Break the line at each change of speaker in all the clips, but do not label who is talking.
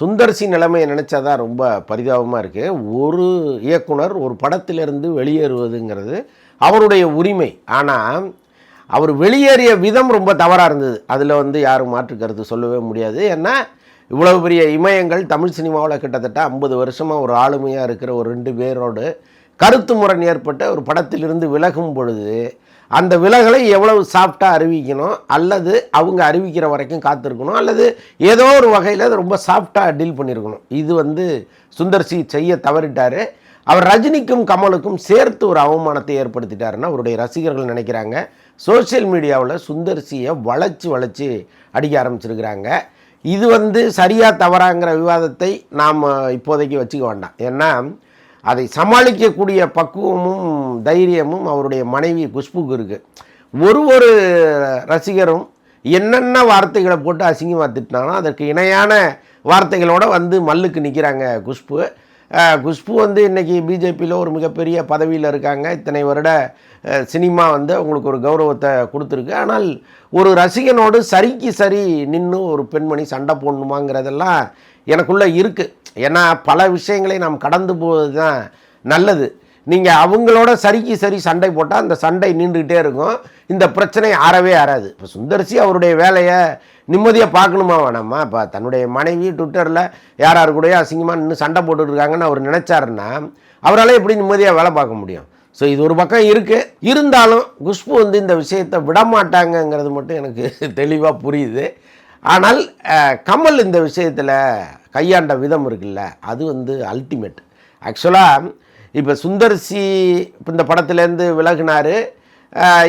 சுந்தர்சி நிலைமையை நினச்சாதான் ரொம்ப பரிதாபமாக இருக்குது ஒரு இயக்குனர் ஒரு படத்திலிருந்து வெளியேறுவதுங்கிறது அவருடைய உரிமை. ஆனால் அவர் வெளியேறிய விதம் ரொம்ப தவறாக இருந்தது. அதில் வந்து யாரும் மாற்று கருத்து சொல்லவே முடியாது. ஏன்னா இவ்வளவு பெரிய இமயங்கள் தமிழ் சினிமாவில் கிட்டத்தட்ட ஐம்பது வருஷமாக ஒரு ஆளுமையாக இருக்கிற ஒரு ரெண்டு பேரோடு கருத்து முரண் ஏற்பட்ட ஒரு படத்திலிருந்து விலகும் பொழுது அந்த விலகலை எவ்வளவு சாஃப்டாக அறிவிக்கணும் அல்லது அவங்க அறிவிக்கிற வரைக்கும் காத்திருக்கணும் அல்லது ஏதோ ஒரு வகையில் அதை ரொம்ப சாஃப்டாக டீல் பண்ணியிருக்கணும் இது வந்து சுந்தர்சி செய்ய தவறிட்டார். அவர் ரஜினிக்கும் கமலுக்கும் சேர்த்து ஒரு அவமானத்தை ஏற்படுத்திட்டாருன்னு அவருடைய ரசிகர்கள் நினைக்கிறாங்க. சோஷியல் மீடியாவில் சுந்தர்சியை வளைச்சி வளைச்சி அடிக்க ஆரம்பிச்சிருக்கிறாங்க. இது வந்து சரியாக தவறாங்கிற விவாதத்தை நாம் இப்போதைக்கு வச்சுக்க வேண்டாம். ஏன்னா அதை சமாளிக்கக்கூடிய பக்குவமும் தைரியமும் அவருடைய மனைவி குஷ்புக்கு இருக்குது ஒரு ஒரு ரசிகரும் என்னென்ன வார்த்தைகளை போட்டு அசிங்கமாக திட்டினாலும் அதற்கு இணையான வார்த்தைகளோடு வந்து மல்லுக்கு நிற்கிறாங்க குஷ்பு. குஷ்பு வந்து இன்றைக்கி பிஜேபியில் ஒரு மிகப்பெரிய பதவியில் இருக்காங்க. இத்தனை வருட சினிமா வந்து அவங்களுக்கு ஒரு கௌரவத்தை கொடுத்துருக்கு. ஆனால் ஒரு ரசிகனோடு சரிக்கு சரி நின்று ஒரு பெண்மணி சண்டை போடணுமாங்கிறதெல்லாம் எனக்குள்ளே இருக்குது ஏன்னா பல விஷயங்களை நாம் கடந்து போவது தான் நல்லது. நீங்கள் அவங்களோட சரிக்கு சரி சண்டை போட்டால் அந்த சண்டை நின்றுக்கிட்டே இருக்கும். இந்த பிரச்சனை ஆறவே ஆறாது. இப்போ சுந்தர்சி அவருடைய வேலையை நிம்மதியாக பார்க்கணுமா வேணாமா? இப்போ தன்னுடைய மனைவி ட்விட்டரில் யார் யார் கூடயோ அசிங்கமாக நின்று சண்டை போட்டுட்டு இருக்காங்கன்னு அவர் நினச்சாருன்னா அவரால் எப்படி நிம்மதியாக வேலை பார்க்க முடியும்? ஸோ இது ஒரு பக்கம் இருக்குது இருந்தாலும் குஷ்பு வந்து இந்த விஷயத்தை விடமாட்டாங்கங்கிறது மட்டும் எனக்கு தெளிவாக புரியுது. ஆனால் கமல் இந்த விஷயத்தில் கையாண்ட விதம் இருக்குல்ல அது வந்து அல்டிமேட் ஆக்சுவலாக இப்போ சுந்தர்சி இப்போ இந்த படத்துலேருந்து விலகினார்.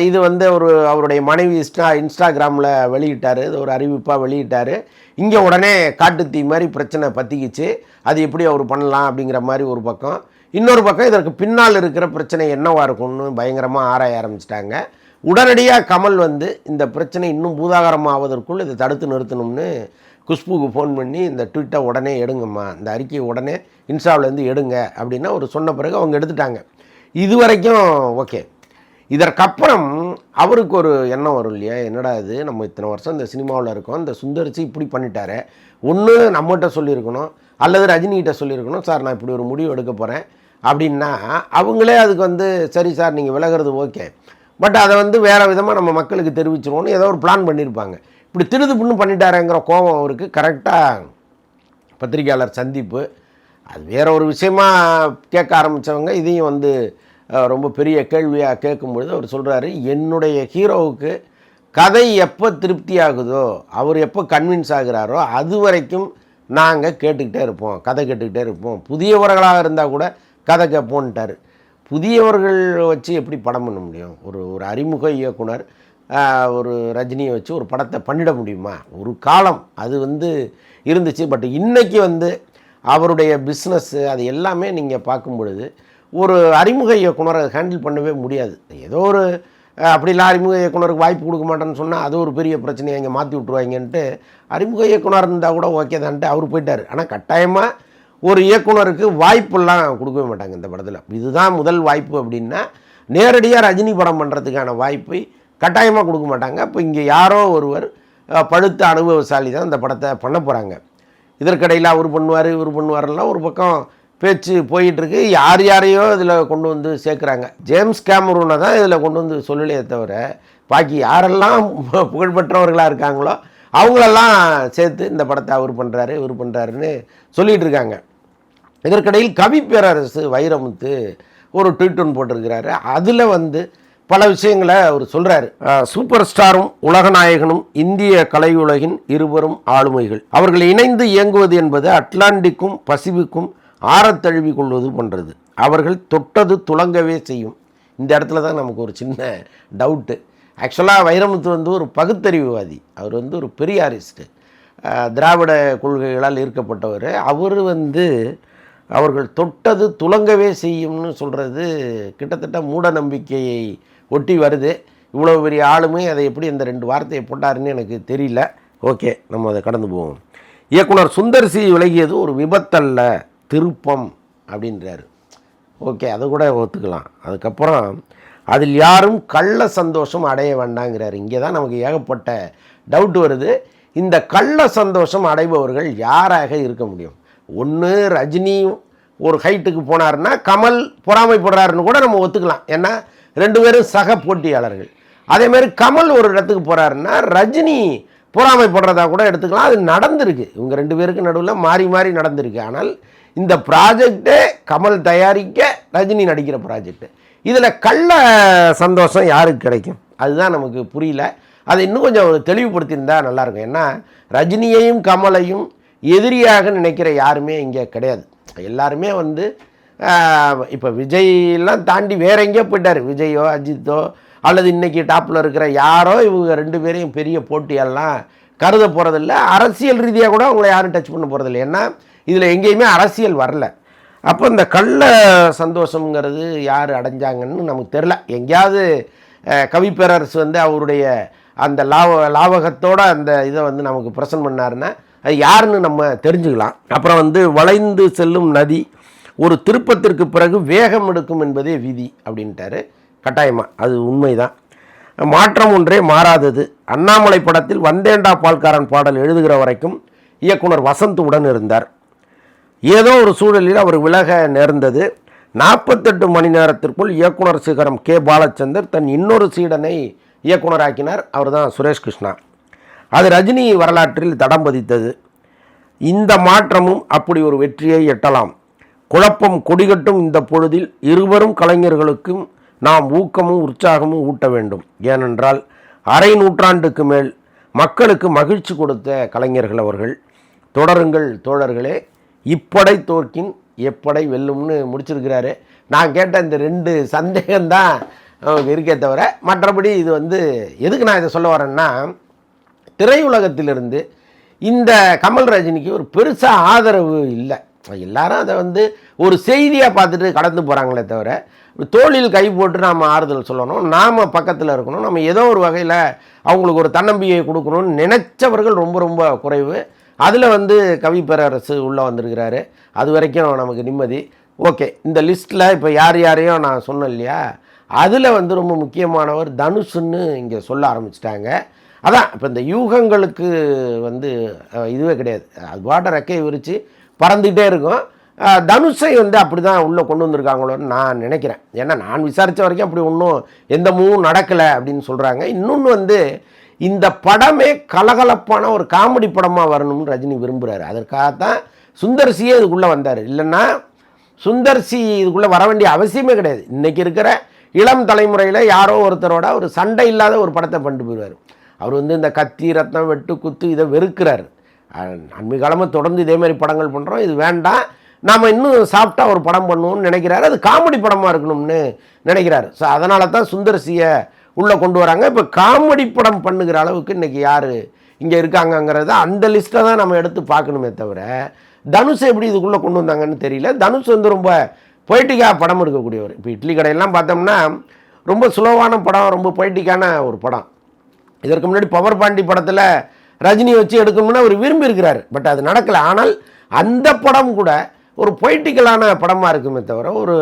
இது வந்து ஒரு அவருடைய மனைவி இன்ஸ்டா இன்ஸ்டாகிராமில் வெளியிட்டார். இது ஒரு அறிவிப்பாக வெளியிட்டார். இங்கே உடனே காட்டுத்தீ மாதிரி பிரச்சனை பற்றிக்கிச்சு அது எப்படி அவர் பண்ணலாம் அப்படிங்கிற மாதிரி ஒரு பக்கம். இன்னொரு பக்கம் இதற்கு பின்னால் இருக்கிற பிரச்சனை என்னவாக இருக்கும்னு பயங்கரமாக ஆராய ஆரம்பிச்சிட்டாங்க. உடனடியாக கமல் வந்து இந்த பிரச்சனை இன்னும் பூதாகரமாவதற்குள் இதை தடுத்து நிறுத்தணும்னு குஷ்புக்கு ஃபோன் பண்ணி இந்த ட்விட்டை உடனே எடுங்கம்மா. இந்த அறிக்கையை உடனே இன்ஸ்டாவிலேருந்து எடுங்க அப்படின்னா ஒரு சொன்ன பிறகு அவங்க எடுத்துட்டாங்க. இது வரைக்கும் ஓகே. இதற்கப்புறம் அவருக்கு ஒரு எண்ணம் வரும் இல்லையா? என்னடா இது? நம்ம இத்தனை வருஷம் இந்த சினிமாவில் இருக்கோம். இந்த சுந்தரிச்சு இப்படி பண்ணிட்டாரு. ஒன்று நம்மகிட்ட சொல்லியிருக்கணும். அல்லது ரஜினிகிட்ட சொல்லியிருக்கணும். சார் நான் இப்படி ஒரு முடிவு எடுக்க போகிறேன் அப்படின்னா அவங்களே அதுக்கு வந்து சரி சார் நீங்கள் விலகிறது ஓகே. பட் அதை வந்து வேறு விதமாக நம்ம மக்களுக்கு தெரிவிச்சிருவோம்னு ஏதோ ஒரு பிளான் பண்ணியிருப்பாங்க இப்படி திருது புண்ணு பண்ணிட்டாருங்கிற கோபம் அவருக்கு. கரெக்டாக பத்திரிகையாளர் சந்திப்பு. அது வேற ஒரு விஷயமா கேட்க ஆரம்பித்தவங்க இதையும் வந்து ரொம்ப பெரிய கேள்வியாக கேட்கும்பொழுது அவர் சொல்கிறாரு என்னுடைய ஹீரோவுக்கு கதை எப்போ திருப்தி ஆகுதோ அவர் எப்போ கன்வின்ஸ் ஆகிறாரோ அது வரைக்கும் நாங்கள் கேட்டுக்கிட்டே இருப்போம் கதை கேட்டுக்கிட்டே இருப்போம். புதியவர்களாக இருந்தால் கூட கதை கேட்போன்ட்டார் புதியவர்கள் வச்சு எப்படி படம் பண்ண முடியும்? ஒரு ஒரு அறிமுக இயக்குனர் ஒரு ரஜினியை வச்சு ஒரு படத்தை பண்ணிட முடியுமா? ஒரு காலம் அது வந்து இருந்துச்சு. பட் இன்றைக்கி வந்து அவருடைய பிஸ்னஸ்ஸு அது எல்லாமே நீங்கள் பார்க்கும் பொழுது ஒரு அறிமுக இயக்குனரை ஹேண்டில் பண்ணவே முடியாது. ஏதோ ஒரு அப்படிலாம் அறிமுக இயக்குனருக்கு வாய்ப்பு கொடுக்க மாட்டேன்னு சொன்னால் அது ஒரு பெரிய பிரச்சனையை இங்கே மாற்றி விட்ருவாங்கன்ட்டு அறிமுக இயக்குனர் இருந்தால் கூட ஓகே தான்ட்டு அவர் போயிட்டார். ஆனால் கட்டாயமாக ஒரு இயக்குனருக்கு வாய்ப்பெல்லாம் கொடுக்கவே மாட்டாங்க இந்த படத்தில். இதுதான் முதல் வாய்ப்பு அப்படின்னா நேரடியாக ரஜினி படம் பண்ணுறதுக்கான வாய்ப்பை கட்டாயமாக கொடுக்க மாட்டாங்க. இப்போ இங்கே யாரோ ஒருவர் பழுத்த அனுபவசாலி தான் இந்த படத்தை பண்ண போகிறாங்க இதற்கிடையில் அவர் பண்ணுவார் இவர் பண்ணுவார்லாம் ஒரு பக்கம் பேச்சு போயிட்டுருக்கு. யார் யாரையோ இதில் கொண்டு வந்து சேர்க்குறாங்க. ஜேம்ஸ் கேமரூனை தான் இதில் கொண்டு வந்து சொல்லலையே தவிர பாக்கி யாரெல்லாம் புகழ்பெற்றவர்களாக இருக்காங்களோ அவங்களெல்லாம் சேர்த்து இந்த படத்தை அவர் பண்ணுறாரு இவர் பண்ணுறாருன்னு சொல்லிகிட்டு இருக்காங்க இதற்கிடையில் கவி பேரரசு வைரமுத்து ஒரு ட்வீட் ஒன்று போட்டிருக்கிறாரு. அதில் வந்து பல விஷயங்களை அவர் சொல்கிறாரு சூப்பர் ஸ்டாரும் உலகநாயகனும் இந்திய கலையுலகின் இருவரும் ஆளுமைகள். அவர்கள் இணைந்து இயங்குவது என்பது அட்லாண்டிக்கும் பசிபிக்கும் ஆரத்தழுவி கொள்வது போன்றது. அவர்கள் தொட்டது துளங்கவே செய்யும். இந்த இடத்துல தான் நமக்கு ஒரு சின்ன டவுட்டு ஆக்சுவலாக வைரமுத்து வந்து ஒரு பகுத்தறிவுவாதி. அவர் வந்து ஒரு பெரியாரிஸ்ட்டு. ஆரிஸ்ட்டு திராவிட கொள்கைகளால் ஈர்க்கப்பட்டவர். அவர் வந்து அவர்கள் தொட்டது துலங்கவே செய்யும்னு சொல்கிறது கிட்டத்தட்ட மூட நம்பிக்கையை ஒட்டி வருது. இவ்வளோ பெரிய ஆளுமே அதை எப்படி இந்த ரெண்டு வார்த்தையை போட்டாருன்னு எனக்கு தெரியல. ஓகே நம்ம அதை கடந்து போவோம். இயக்குனர் சுந்தர் சி விலகியது ஒரு விபத்தல்ல திருப்பம் அப்படின்றாரு. ஓகே அதை கூட ஒத்துக்கலாம். அதுக்கப்புறம் அதில் யாரும் கள்ள சந்தோஷம் அடைய வேண்டாங்கிறார். இங்கே தான் நமக்கு ஏகப்பட்ட டவுட் வருது. இந்த கள்ள சந்தோஷம் அடைபவர்கள் யாராக இருக்க முடியும்? ஒன்று ரஜினி ஒரு ஹைட்டுக்கு போனாருன்னா கமல் பொறாமைப்படுறாருன்னு கூட நம்ம ஒத்துக்கலாம். ஏன்னா ரெண்டு பேரும் சக போட்டியாளர்கள். அதே மாதிரி கமல் ஒரு இடத்துக்கு போகிறாருன்னா ரஜினி பொறாமைப்படுறதா கூட எடுத்துக்கலாம். அது நடந்திருக்கு. இவங்க ரெண்டு பேருக்கு நடுவில் மாறி மாறி நடந்திருக்கு. ஆனால் இந்த ப்ராஜெக்டே கமல் தயாரிக்க ரஜினி நடிக்கிற ப்ராஜெக்ட் இதில் கள்ள சந்தோஷம் யாருக்கு கிடைக்கும்? அதுதான் நமக்கு புரியல. அதை இன்னும் கொஞ்சம் தெளிவுபடுத்தியிருந்தால் நல்லாயிருக்கும் ஏன்னா ரஜினியையும் கமலையும் எதிரியாக நினைக்கிற யாருமே இங்கே கிடையாது. எல்லாருமே வந்து இப்போ விஜய்லாம் தாண்டி வேற எங்கேயோ போயிட்டார். விஜயோ அஜித்தோ அல்லது இன்றைக்கி டாப்பில் இருக்கிற யாரோ இவங்க ரெண்டு பேரையும் பெரிய போட்டியெல்லாம் கருத போகிறதில்ல அரசியல் ரீதியாக கூட அவங்கள யாரும் டச் பண்ண போகிறதில்ல ஏன்னா இதில் எங்கேயுமே அரசியல் வரல. அப்போ இந்த கள்ள சந்தோஷங்கிறது யார் அடைஞ்சாங்கன்னு நமக்கு தெரில எங்கேயாவது கவிப்பேரரசு வந்து அவருடைய அந்த லாவ லாவகத்தோட அந்த இதை வந்து நமக்கு பிரசன்ட் பண்ணாருன்னா அது யாருன்னு நம்ம தெரிஞ்சுக்கலாம். அப்புறம் வந்து வளைந்து செல்லும் நதி ஒரு திருப்பத்திற்கு பிறகு வேகம் எடுக்கும் என்பதே விதி அப்படின்ட்டாரு கட்டாயமாக அது உண்மைதான். மாற்றம் ஒன்றே மாறாதது. அண்ணாமலை படத்தில் வந்தேண்டா பால்காரன் பாடல் எழுதுகிற வரைக்கும் இயக்குனர் வசந்த் உடன் இருந்தார். ஏதோ ஒரு சூழலில் அவர் விலக நேர்ந்தது. நாற்பத்தெட்டு மணி நேரத்திற்குள் இயக்குனர் சிகரம் கே. பாலச்சந்தர் தன் இன்னொரு சீடனை இயக்குனராக்கினார். அவர் தான் சுரேஷ் கிருஷ்ணா. அது ரஜினி வரலாற்றில் தடம் பதித்தது. இந்த மாற்றமும் அப்படி ஒரு வெற்றியை எட்டலாம். குழப்பம் கொடிகட்டும் இந்த பொழுதில் இருவரும் கலைஞர்களுக்கும் நாம் ஊக்கமும் உற்சாகமும் ஊட்ட வேண்டும். ஏனென்றால் அரை நூற்றாண்டுக்கு மேல் மக்களுக்கு மகிழ்ச்சி கொடுத்த கலைஞர்கள் அவர்கள். தொடருங்கள் தோழர்களே இப்படை தோற்கின் எப்படை வெல்லும்னு முடிச்சிருக்கிறாரு. நான் கேட்ட இந்த ரெண்டு சந்தேகம்தான் இருக்கே தவிர மற்றபடி இது வந்து எதுக்கு நான் இதை சொல்ல வரேன்னா திரையுலகத்திலிருந்து இந்த கமல் ரஜினிக்கு ஒரு பெருசாக ஆதரவு இல்லை. எல்லாரும் அதை வந்து ஒரு செய்தியாக பார்த்துட்டு கடந்து போகிறாங்களே தவிர தோளில் கை போட்டு நாம் ஆறுதல் சொல்லணும் நாம் பக்கத்தில் இருக்கணும் நம்ம ஏதோ ஒரு வகையில் அவங்களுக்கு ஒரு தன்னம்பிக்கை கொடுக்கணும்னு நினச்சவர்கள் ரொம்ப ரொம்ப குறைவு. அதில் வந்து கவி பேரரசு உள்ளே வந்திருக்கிறாரு. அது வரைக்கும் நமக்கு நிம்மதி. ஓகே இந்த லிஸ்ட்டில் இப்போ யார் யாரையும் நான் சொன்னேன் இல்லையா? அதில் வந்து ரொம்ப முக்கியமானவர் தனுஷுன்னு இங்கே சொல்ல ஆரம்பிச்சிட்டாங்க. அதான் இப்போ இந்த யூகங்களுக்கு வந்து இதுவே கிடையாது. அது பாட்ட ரெக்கையை விரித்து பறந்துகிட்டே இருக்கும். தனுஷை வந்து அப்படி தான் உள்ளே கொண்டு வந்திருக்காங்களோன்னு நான் நினைக்கிறேன். ஏன்னா நான் விசாரித்த வரைக்கும் அப்படி ஒன்றும் எந்த மூவும் நடக்கலை அப்படின்னு சொல்கிறாங்க இன்னொன்று வந்து இந்த படமே கலகலப்பான ஒரு காமெடி படமாக வரணும்னு ரஜினி விரும்புகிறாரு அதற்காகத்தான் சுந்தர்சியே இதுக்குள்ளே வந்தார். இல்லைன்னா சுந்தர்சி இதுக்குள்ளே வர வேண்டிய அவசியமே கிடையாது. இன்றைக்கி இருக்கிற இளம் தலைமுறையில் யாரோ ஒருத்தரோட ஒரு சண்டை இல்லாத ஒரு படத்தை பண்ணிட்டு போயிடுவார். அவர் வந்து இந்த கத்தி ரத்னம் வெட்டு குத்து இதை வெறுக்கிறார். அண்மை காலமாக தொடர்ந்து இதே மாதிரி படங்கள் பண்ணுறோம் இது வேண்டாம். நாம் இன்னும் சாஃப்டாக ஒரு படம் பண்ணுவோம்னு நினைக்கிறாரு. அது காமெடி படமாக இருக்கணும்னு நினைக்கிறாரு. ஸோ அதனால தான் சுந்தர்சியை உள்ளே கொண்டு வராங்க. இப்போ காமெடி படம் பண்ணுகிற அளவுக்கு இன்றைக்கி யார் இங்கே இருக்காங்கங்கிறத அந்த லிஸ்ட்டை தான் நம்ம எடுத்து பார்க்கணுமே தவிர தனுஷ் எப்படி இதுக்குள்ளே கொண்டு வந்தாங்கன்னு தெரியல. தனுஷ் வந்து ரொம்ப பொய்ட்டிக்காக படம் எடுக்கக்கூடியவர். இப்போ இட்லி கடையெல்லாம் பார்த்தோம்னா ரொம்ப சுலவான படம் ரொம்ப பொய்ட்டிக்கான ஒரு படம். இதற்கு முன்னாடி பவர் பாண்டி படத்தில் ரஜினி வச்சு எடுக்கணும்னு அவர் விரும்பி இருக்கிறார் பட் அது நடக்கலை. ஆனால் அந்த படம் கூட ஒரு பொய்ட்டிக்கலான படமாக இருக்குமே தவிர ஒரு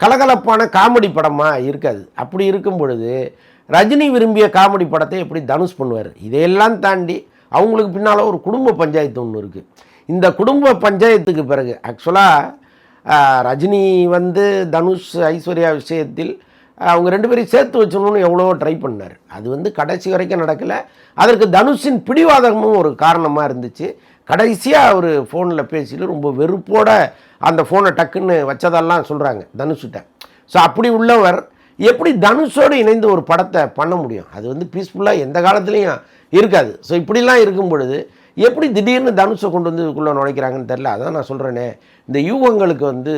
கலகலப்பான காமெடி படமாக இருக்காது. அப்படி இருக்கும் பொழுது ரஜினி விரும்பிய காமெடி படத்தை எப்படி தனுஷ் பண்ணுவார்? இதையெல்லாம் தாண்டி அவங்களுக்கு பின்னால் ஒரு குடும்ப பஞ்சாயத்து ஒன்று இருக்குது இந்த குடும்ப பஞ்சாயத்துக்கு பிறகு ஆக்சுவலாக ரஜினி வந்து தனுஷ் ஐஸ்வர்யா விஷயத்தில் அவங்க ரெண்டு பேரையும் சேர்த்து வச்சணும்னு எவ்வளோ ட்ரை பண்ணார். அது வந்து கடைசி வரைக்கும் நடக்கலை. அதற்கு தனுஷின் பிடிவாதமும் ஒரு காரணமாக இருந்துச்சு. கடைசியாக அவர் ஃபோனில் பேசிட்டு ரொம்ப வெறுப்போட அந்த ஃபோனை டக்குன்னு வச்சதெல்லாம் சொல்கிறாங்க தனுஷிட்ட. ஸோ அப்படி உள்ளவர் எப்படி தனுஷோடு இணைந்து ஒரு படத்தை பண்ண முடியும்? அது வந்து பீஸ்ஃபுல்லாக எந்த காலத்துலேயும் இருக்காது. ஸோ இப்படிலாம் இருக்கும் பொழுது எப்படி திடீர்னு தனுஷை கொண்டு வந்து இதுக்குள்ளே நுழைக்கிறாங்கன்னு தெரில அதான் நான் சொல்கிறேனே இந்த யூகங்களுக்கு வந்து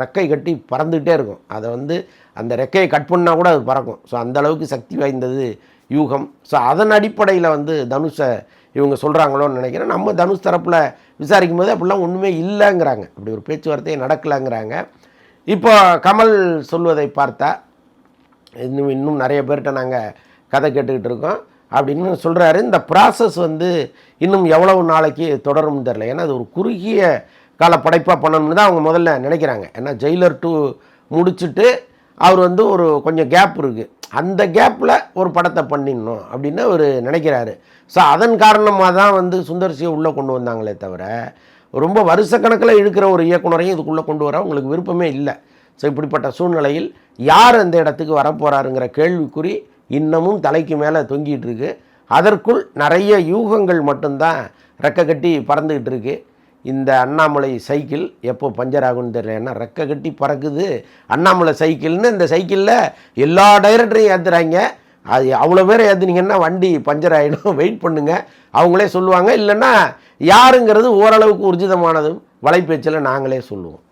ரெக்கை கட்டி பறந்துகிட்டே இருக்கும். அதை வந்து அந்த ரெக்கையை கட் பண்ணால் கூட அது பறக்கும். ஸோ அந்தளவுக்கு சக்தி வாய்ந்தது யூகம். ஸோ அதன் அடிப்படையில் வந்து தனுஷை இவங்க சொல்கிறாங்களோன்னு நினைக்கிறேன். நம்ம தனுஷ் தரப்பில் விசாரிக்கும் போது அப்படிலாம் ஒன்றுமே இல்லைங்கிறாங்க. அப்படி ஒரு பேச்சுவார்த்தையே நடக்கலைங்கிறாங்க. இப்போ கமல் சொல்வதை பார்த்தா இன்னும் இன்னும் நிறைய பேர்கிட்ட நாங்கள் கதை கேட்டுக்கிட்டு இருக்கோம். அப்படின்னு சொல்கிறாரு இந்த ப்ராசஸ் வந்து இன்னும் எவ்வளவு நாளைக்கு தொடரும்னு தெரில ஏன்னா அது ஒரு குறுகிய கால படைப்பாக பண்ணணும்னு தான் அவங்க முதல்ல நினைக்கிறாங்க. ஏன்னா ஜெயிலர் டூ முடிச்சுட்டு அவர் வந்து ஒரு கொஞ்சம் கேப் இருக்குது அந்த கேப்பில் ஒரு படத்தை பண்ணிடணும் அப்படின்னு அவர் நினைக்கிறாரு. ஸோ அதன் காரணமாக தான் வந்து சுந்தர்சியை உள்ளே கொண்டு வந்தாங்களே தவிர ரொம்ப வருஷக்கணக்கில் இழுக்கிற ஒரு இயக்குனரையும் இதுக்குள்ளே கொண்டு வர உங்களுக்கு விருப்பமே இல்லை. ஸோ இப்படிப்பட்ட சூழ்நிலையில் யார் அந்த இடத்துக்கு வரப்போகிறாருங்கிற கேள்விக்குறி இன்னமும் தலைக்கு மேலே தொங்கிட்டு இருக்கு. அதற்குள் நிறைய யூகங்கள் மட்டும்தான் ரெக்க கட்டி பறந்துக்கிட்டு இருக்குது இந்த அண்ணாமலை சைக்கிள் எப்போ பஞ்சர் ஆகும்னு தெரியல ஏன்னா ரெக்க கட்டி பறக்குது. அண்ணாமலை சைக்கிள்னு இந்த சைக்கிளில் எல்லா டைரக்டரையும் ஏற்றுறாங்க அது அவ்வளோ பேர் ஏற்றுனீங்கன்னா வண்டி பஞ்சர் ஆகிடும் வெயிட் பண்ணுங்க. அவங்களே சொல்லுவாங்க. இல்லைன்னா யாருங்கிறது ஓரளவுக்கு உர்ஜிதமானதும் வலைப்பேச்சில் நாங்களே சொல்லுவோம்.